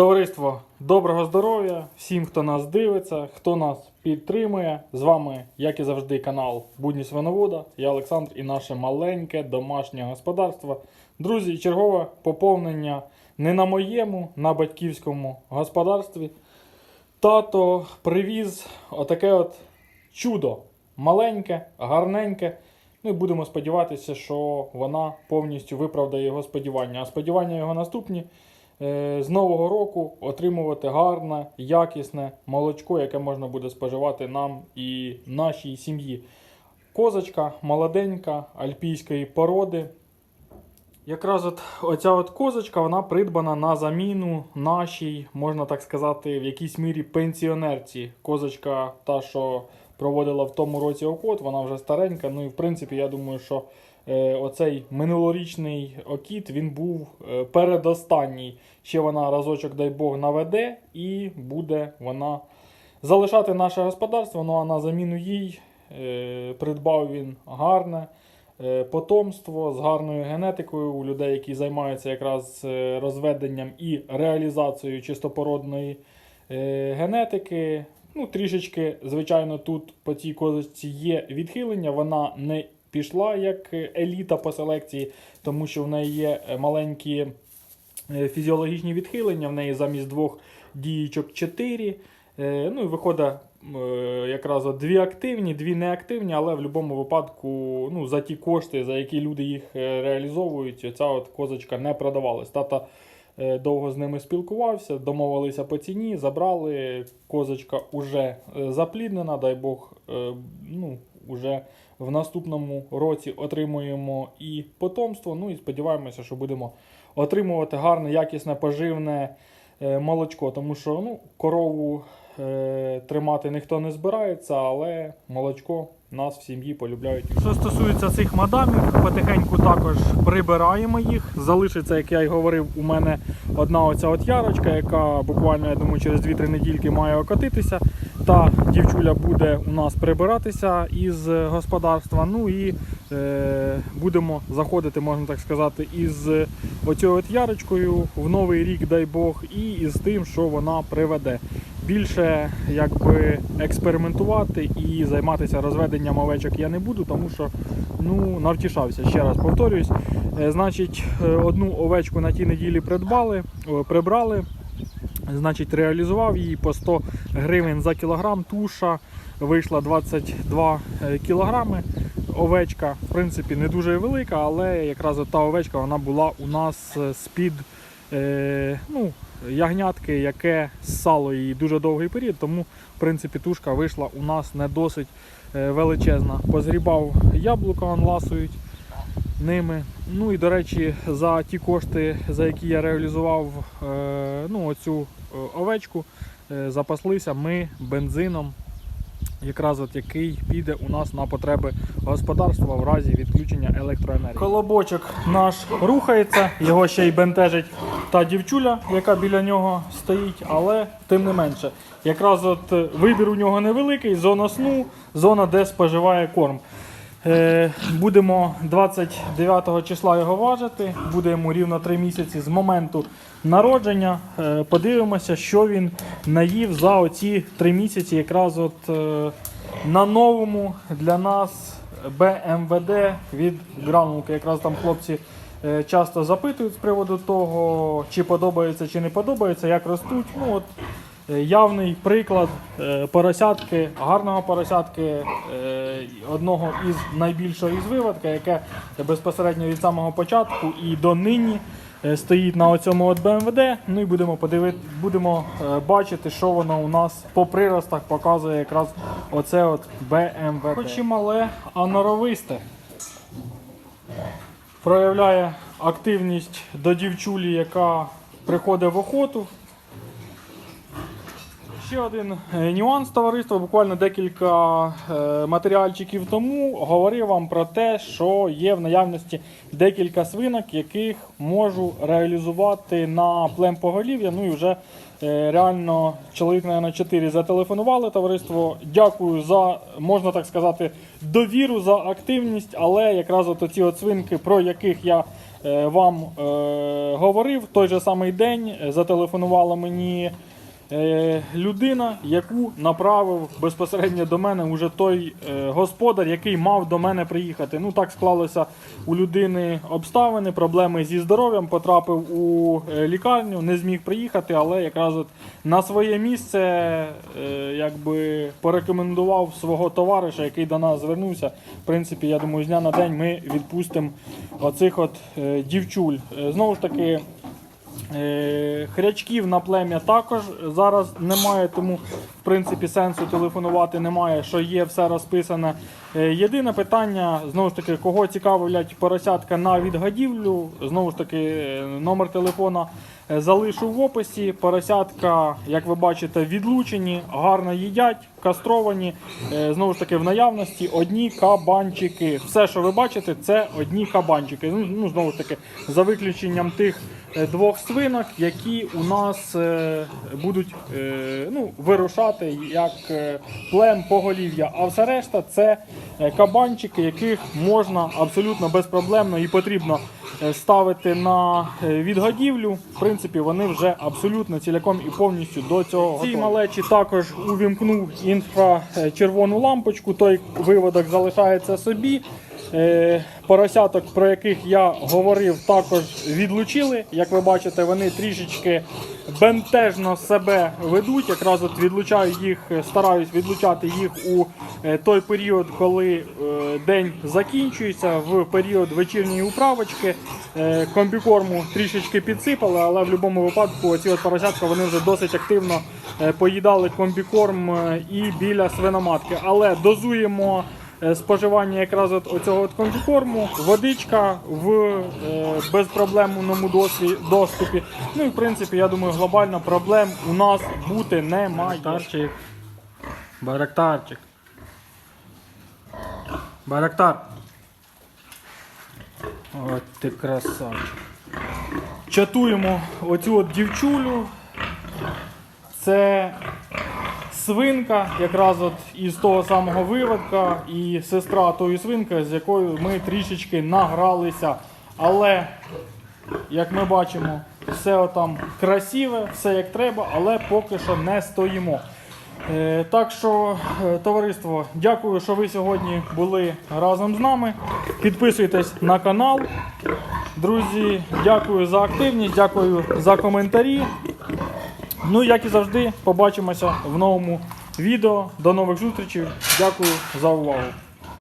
Товариство, доброго здоров'я всім, хто нас дивиться, хто нас підтримує. З вами, як і завжди, канал Будні Свиновода. Я Олександр і наше маленьке домашнє господарство. Друзі, чергове поповнення не на моєму, на батьківському господарстві. Тато привіз отаке от чудо. Маленьке, гарненьке. Ну і будемо сподіватися, що вона повністю виправдає його сподівання. А сподівання його наступні з нового року отримувати гарне, якісне молочко, яке можна буде споживати нам і нашій сім'ї. Козочка молоденька, альпійської породи. Якраз от оця от козочка, вона придбана на заміну нашій, можна так сказати, в якійсь мірі пенсіонерці. Козочка, та, що проводила в тому році окот, вона вже старенька. Ну і в принципі, я думаю, що е, оцей минулорічний окіт він був е, передостанній. Ще вона разочок, дай Бог, наведе, і буде вона залишати наше господарство. Ну а на заміну їй е, придбав він гарне е, потомство з гарною генетикою у людей, які займаються якраз е, розведенням і реалізацією чистопородної е, генетики. Ну, трішечки, звичайно, тут по цій козочці є відхилення. Вона не пішла як еліта по селекції, тому що в неї є е, маленькі е, фізіологічні відхилення. В неї замість двох дієчок чотири. Е, Ну і виходить якраз дві активні, дві неактивні, але в будь-якому випадку ну, за ті кошти, за які люди їх реалізовують, ця от козочка не продавалась. Тата довго з ними спілкувався, домовилися по ціні, забрали. Козочка уже запліднена, дай Бог, ну, уже в наступному році отримуємо і потомство. Ну і сподіваємося, що будемо отримувати гарне, якісне, поживне е, молочко, тому що ну, корову е, тримати ніхто не збирається, але молочко нас в сім'ї полюбляють. Що стосується цих мадамів, потихеньку також прибираємо їх. Залишиться, як я й говорив, у мене одна оця от ярочка, яка буквально, я думаю, через 2-3 недільки має окотитися. Та дівчуля буде у нас прибиратися із господарства. Ну і е, будемо заходити, можна так сказати, із оцією от ярочкою в новий рік, дай Бог, і із тим, що вона приведе. Більше якби експериментувати і займатися розведенням овечок я не буду, тому що ну навтішався. Ще раз повторюсь. Е, Значить, е, одну овечку на тій неділі придбали, прибрали. Значить, реалізував її по 100 гривень за кілограм. Туша вийшла 22 е, кілограми. Овечка, в принципі, не дуже велика, але якраз та овечка вона була у нас е, з-під е, ну, ягнятки, яке ссало її дуже довгий період, тому в принципі тушка вийшла у нас не досить е, величезна. Позгрібав яблука, он ласують ними. Ну і до речі, за ті кошти, за які я реалізував е, ну, оцю е, овечку, е, запаслися ми бензином, якраз от який піде у нас на потреби господарства в разі відключення електроенергії. Колобочок наш рухається, його ще й бентежить та дівчуля, яка біля нього стоїть, але тим не менше. Якраз от вибір у нього невеликий, зона сну, зона, де споживає корм. Е, Будемо 29 числа його важити. Буде йому рівно 3 місяці з моменту народження. Е, Подивимося, що він наїв за оці 3 місяці, якраз от е, на новому для нас БМВД від гранулки. Якраз там хлопці часто запитують з приводу того, чи подобається, чи не подобається, як ростуть. Ну, от, Явний приклад е, поросятки, гарного поросятки, е, одного із найбільшого із виводка, яке безпосередньо від самого початку і до нині е, стоїть на оцьому от БМВД. Ну і будемо подивити, будемо е, бачити, що воно у нас по приростах показує якраз оце от БМВД. Хоч і мале, а норовисте. Проявляє активність до дівчулі, яка приходить в охоту. Ще один е, нюанс товариства. Буквально декілька е, матеріальчиків тому говорив вам про те, що є в наявності декілька свинок, яких можу реалізувати на плем поголів'я. Ну і вже е, реально чоловік, на 4 зателефонували товариство. Дякую за, можна так сказати, довіру за активність, але якраз от оці от свинки, про яких я вам е, говорив, той же самий день зателефонувала мені. Е, людина, яку направив безпосередньо до мене уже той е, господар, який мав до мене приїхати. Ну так склалося у людини обставини, проблеми зі здоров'ям. Потрапив у е, лікарню, не зміг приїхати, але якраз от на своє місце якби порекомендував свого товариша, який до нас звернувся. В принципі, я думаю, з дня на день ми відпустимо оцих от дівчуль. Знову ж таки. Е, Хрячків на плем'я також зараз немає, тому в принципі сенсу телефонувати немає, що є все розписане. Е, Єдине питання, знову ж таки, кого цікавлять поросятка на відгадівлю, знову ж таки, е, номер телефона е, залишу в описі. Поросятка, як ви бачите, відлучені, гарно їдять, кастровані. Знову ж таки, в наявності одні кабанчики. Все, що ви бачите, це одні кабанчики. Ну, ну знову ж таки, за виключенням тих двох свинок, які у нас будуть ну, вирушати як плем поголів'я. А все решта це кабанчики, яких можна абсолютно безпроблемно і потрібно е, ставити на е, відгодівлю. В принципі, вони вже абсолютно ціляком і повністю до цього готові. Ці малечі також увімкнув інфрачервону лампочку, той виводок залишається собі. Е, Поросяток, про яких я говорив, також відлучили. Як ви бачите, вони трішечки бентежно себе ведуть. Якраз от відлучаю їх, е, стараюсь відлучати їх у е, той період, коли е, день закінчується, в період вечірньої управочки. Комбікорму трішечки підсипали, але в будь-якому випадку оці от поросятка вони вже досить активно поїдали комбікорм і біля свиноматки. Але дозуємо споживання якраз от оцього от комбікорму, водичка в е, безпроблемному доступі. Ну і в принципі, я думаю, глобально проблем у нас бути немає. Тарчик. Барактарчик. Барактар. От ти красавчик. Чатуємо оцю от дівчулю. Це свинка, якраз от із того самого виводка, і сестра тої свинки, з якою ми трішечки награлися. Але, як ми бачимо, все там красиве, все як треба, але поки що не стоїмо. Е, Так що, е, товариство, дякую, що ви сьогодні були разом з нами. Підписуйтесь на канал. Друзі, дякую за активність, дякую за коментарі. Ну, як і завжди, побачимося в новому відео. До нових зустрічей. Дякую за увагу.